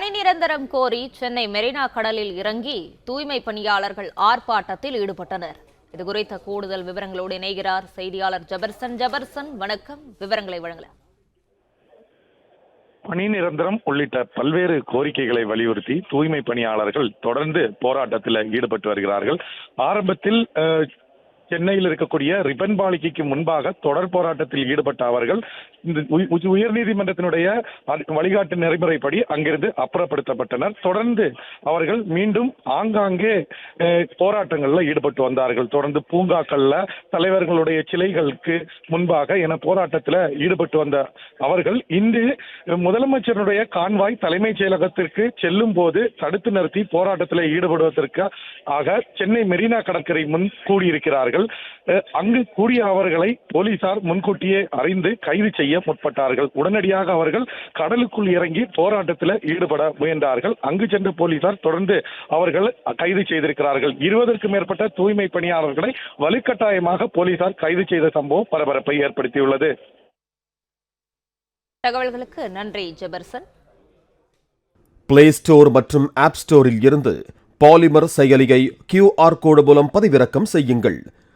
பணி நிரந்தரம் கோரி சென்னை மெரினா கடலில் இறங்கி தூய்மை பணியாளர்கள் ஆர்ப்பாட்டத்தில் ஈடுபட்டனர். இது குறித்த கூடுதல் விவரங்களோடு இணைகிறார் செய்தியாளர் ஜபர்சன். ஜபர்சன் வணக்கம். விவரங்களை வழங்கலாம். பணி நிரந்தரம் உள்ளிட்ட பல்வேறு கோரிக்கைகளை வலியுறுத்தி தூய்மை பணியாளர்கள் தொடர்ந்து போராட்டத்தில் ஈடுபட்டு வருகிறார்கள். ஆரம்பத்தில் சென்னையில் இருக்கக்கூடிய ரிப்பன் பாலிகைக்கு முன்பாக தொடர் போராட்டத்தில் ஈடுபட்ட அவர்கள் இந்த உயர்நீதிமன்றத்தினுடைய வழிகாட்டு நெறிமுறைப்படி அங்கிருந்து அப்புறப்படுத்தப்பட்டனர். தொடர்ந்து அவர்கள் மீண்டும் ஆங்காங்கே போராட்டங்களில் போராட்டங்கள்ல ஈடுபட்டு வந்தார்கள். தொடர்ந்து பூங்காக்கள்ல தலைவர்களுடைய சிலைகளுக்கு முன்பாக என போராட்டத்தில் ஈடுபட்டு வந்த அவர்கள் இன்று முதலமைச்சருடைய கான்வாய் தலைமைச் செயலகத்திற்கு செல்லும் போது தடுத்து நிறுத்தி போராட்டத்தில் ஈடுபடுவதற்கு ஆக சென்னை மெரினா கடற்கரை முன் கூடியிருக்கிறார்கள். அஹ், அங்கு கூடிய அவர்களை போலீசார் முன்கூட்டியே அறிந்து கைது செய்ய முற்பட்டார்கள். உடனடியாக அவர்கள் கடலுக்குள் இறங்கி போராட்டத்தில் ஈடுபட முயன்றார்கள். அங்கு சென்ற போலீசார் தொடர்ந்து அவர்கள் கைது செய்திருக்கிறார்கள். இருபதற்கும் மேற்பட்ட தூய்மை பணியாளர்களை வலுக்கட்டாயமாக போலீசார் கைது செய்த சம்பவம் பரபரப்பை ஏற்படுத்தியுள்ளது. தகவல்களுக்கு நன்றி ஜபர்சன். பிளே ஸ்டோர் மற்றும் ஆப் ஸ்டோரில் இருந்து பாலிமர் செயலியை கியூஆர் கோடு மூலம் பதிவிறக்கம் செய்யுங்கள்.